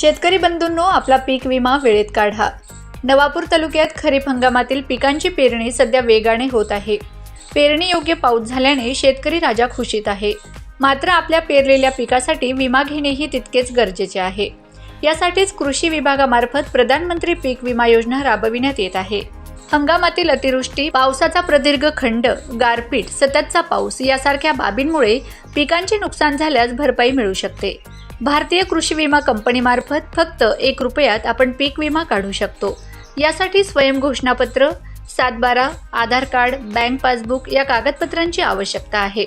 शेतकरी बंधूंनो आपला पीक विमा वेळेत काढा. नवापूर तालुक्यात खरीप हंगामातील पिकांची पेरणी सध्या वेगाने होत आहे. पेरणी योग्य पाऊस झाल्याने शेतकरी राजा खुशीत आहे. मात्र आपल्या पेरलेल्या पिकासाठी विमा घेणेही तितकेच गरजेचे आहे. यासाठीच कृषी विभागामार्फत प्रधानमंत्री पीक विमा योजना राबविण्यात येत आहे. हंगामातील अतिवृष्टी पावसाचा प्रदीर्घ खंड गारपीट सततचा पाऊस यासारख्या बाबींमुळे पिकांचे नुकसान झाल्यास भरपाई मिळू शकते. भारतीय कृषी विमा कंपनीमार्फत फक्त एक रुपयात आपण पीक विमा काढू शकतो. यासाठी स्वयं घोषणापत्र सातबारा आधार कार्ड बँक पासबुक या कागदपत्रांची आवश्यकता आहे.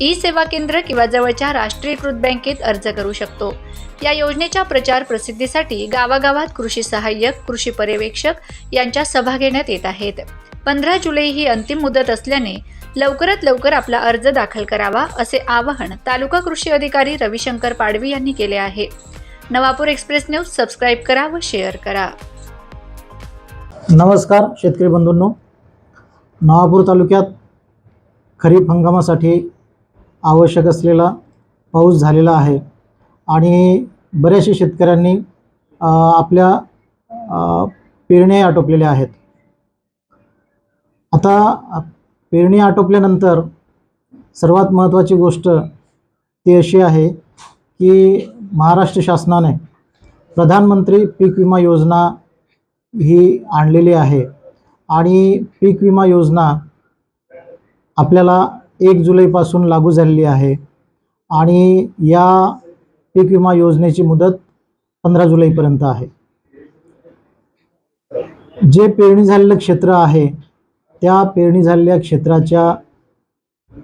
ई सेवा केंद्र किंवा जवळच्या राष्ट्रीयकृत बँकेत अर्ज करू शकतो. या योजनेच्या प्रचार प्रसिद्धीसाठी गावागावात कृषी सहाय्यक कृषी पर्यवेक्षक यांच्या सभा घेण्यात येत आहेत. पंधरा जुलै ही अंतिम मुदत असल्याने लवकरात लवकर आपला अर्ज दाखल करावा असे आवाहन तालुका कृषी अधिकारी रविशंकर पाडवी यांनी केले आहे. नवापूर एक्सप्रेस न्यूज सबस्क्राईब करा व शेअर करा. नमस्कार शेतकरी बंधूंनो. नवापूर तालुक्यात खरीप हंगामासाठी आवश्यक असलेला पाऊस झालेला आहे आणि बऱ्याचशा शेतकऱ्यांनी आपल्या अ, आटोपलेल्या आहेत. आता पेरणी आटोपल्यानंतर सर्वात महत्त्वाची गोष्ट ती अशी आहे की महाराष्ट्र शासनाने प्रधानमंत्री पीक विमा योजना ही आणलेली आहे. आणि पीक विमा योजना आपल्याला एक जुलैपासून लागू झालेली आहे. आणि या पीक विमा योजनेची मुदत पंधरा जुलैपर्यंत आहे. जे पेरणी झालेलं क्षेत्र आहे त्या पेरणी झालेल्या क्षेत्राच्या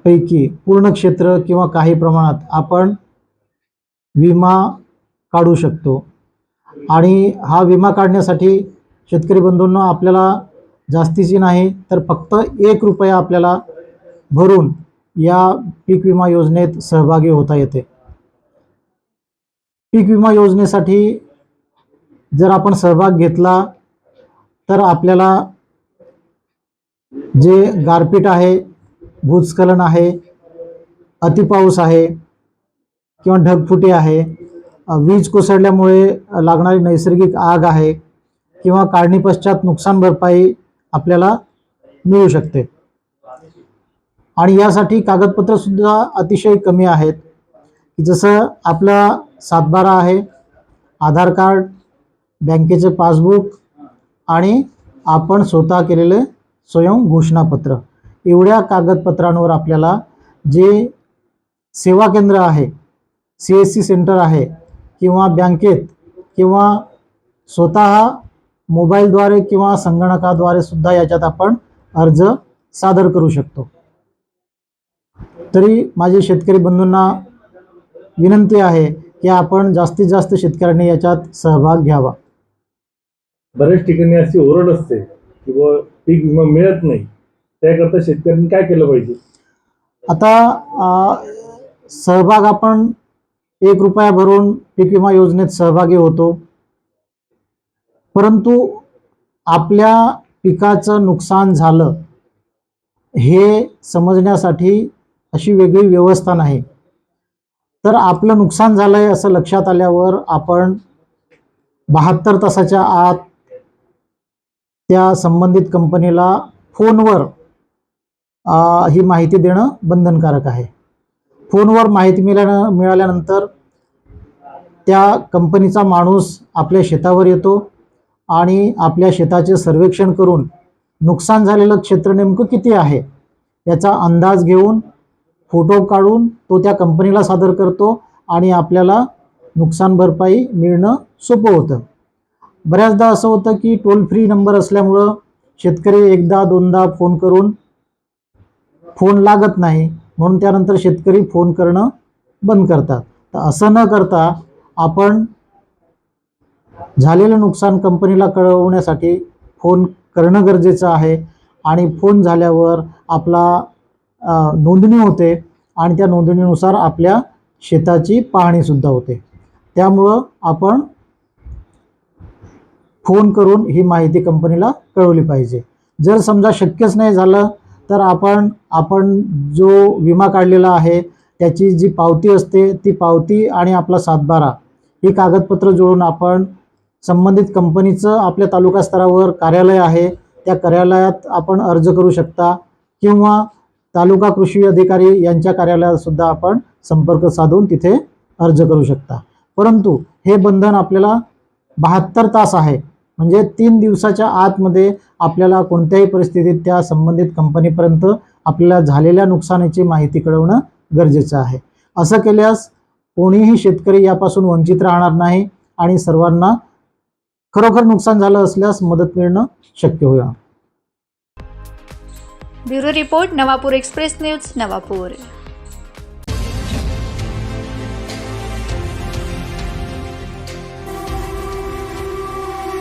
पैकी पूर्ण क्षेत्र किंवा काही प्रमाणात आपण विमा काढू शकतो. आणि हा विमा काढण्यासाठी शेतकरी बंधूंना आपल्याला जास्तीची नाही तर फक्त एक रुपया आपल्याला भरून या पीक विमा योजनेत सहभागी होता येते. पीक विमा योजनेसाठी जर आपण सहभाग घेतला तर आपल्याला जे गारपीट आहे भूस्खलन आहे अतिपाऊस आहे किंवा ढगफुटी आहे वीज कोसळल्यामुळे लागणारी नैसर्गिक आग आहे किंवा काढणीपश्चात नुकसान भरपाई आपल्याला मिळू शकते. आणि यासाठी कागदपत्रसुद्धा अतिशय कमी आहेत. की जसं आपला सातबारा आहे आधार कार्ड बँकेचे पासबुक आणि आपण स्वतः केलेले स्वयं घोषणापत्र. एवढ्या कागदपत्रांवर आपल्याला जे सेवा केंद्र आहे सी एस सी सेंटर आहे किंवा बँकेत किंवा स्वतः मोबाईलद्वारे किंवा संगणकाद्वारे सुद्धा याच्यात आपण अर्ज सादर करू शकतो. तरी माझे शेतकरी बंधूंना विनंती आहे की आपण जास्तीत जास्त शेतकऱ्यांनी याच्यात सहभाग घ्यावा. बऱ्याच ठिकाणी अशी ओरड असते की पीक विमा मिळत नाही. त्याकरता शेतकऱ्यांनी काय केलं पाहिजे? आता अ, सहभाग आपण एक रुपया भरून पीक विमा योजनेत सहभागी होतो. परंतु आपल्या पिकाचं नुकसान झालं हे समजण्यासाठी अशी वेगळी व्यवस्था नाही. तर आपलं नुकसान झालं आहे असं लक्षात आल्यावर आपण बहात्तर तासाच्या आत त्या संबंधित कंपनीला फोनवर ही माहिती देणं बंधनकारक आहे. फोनवर माहिती मिळाल्या मिळाल्यानंतर त्या कंपनीचा माणूस आपल्या शेतावर येतो आणि आपल्या शेताचे सर्वेक्षण करून नुकसान झालेलं क्षेत्र नेमकं किती आहे याचा अंदाज घेऊन फोटो काढून तो त्या कंपनीला सादर करतो आणि आपल्याला नुकसान भरपाई मिळणं सोपं होतं. बऱ्याचदा असं होतं की टोल फ्री नंबर असल्यामुळं शेतकरी एकदा दोनदा फोन करून फोन लागत नाही. म्हणून त्यानंतर शेतकरी फोन करणं बंद करतात. तर असं न करता आपण झालेलं नुकसान कंपनीला कळवण्यासाठी फोन करणं गरजेचं आहे. आणि फोन झाल्यावर आपला नोंदणी होते आणि त्या नोंदणीनुसार आपल्या शेताची पाहणीसुद्धा होते. त्यामुळं आपण फोन करून ही माहिती कंपनीला कळवली पाहिजे. जर समजा शक्यच नाही झालं तर आपण आपण जो विमा काढलेला आहे त्याची जी पावती असते ती पावती आणि आपला सातबारा ही कागदपत्र जोडून आपण संबंधित कंपनीचं आपल्या तालुका स्तरावर कार्यालय आहे त्या कार्यालयात आपण अर्ज करू शकता किंवा तालुका कृषी अधिकारी यांच्या कार्यालयातसुद्धा आपण संपर्क साधून तिथे अर्ज करू शकता. परंतु हे बंधन आपल्याला बहात्तर तास आहे. म्हणजे तीन दिवसाच्या आतमध्ये आपल्याला कोणत्याही परिस्थितीत त्या संबंधित कंपनीपर्यंत आपल्याला झालेल्या नुकसानीची माहिती कळवणं गरजेचं आहे. असं केल्यास कोणीही शेतकरी यापासून वंचित राहणार नाही आणि सर्वांना खरोखर नुकसान झालं असल्यास मदत मिळणं शक्य होईल. Bureau report Navapur express news Navapur.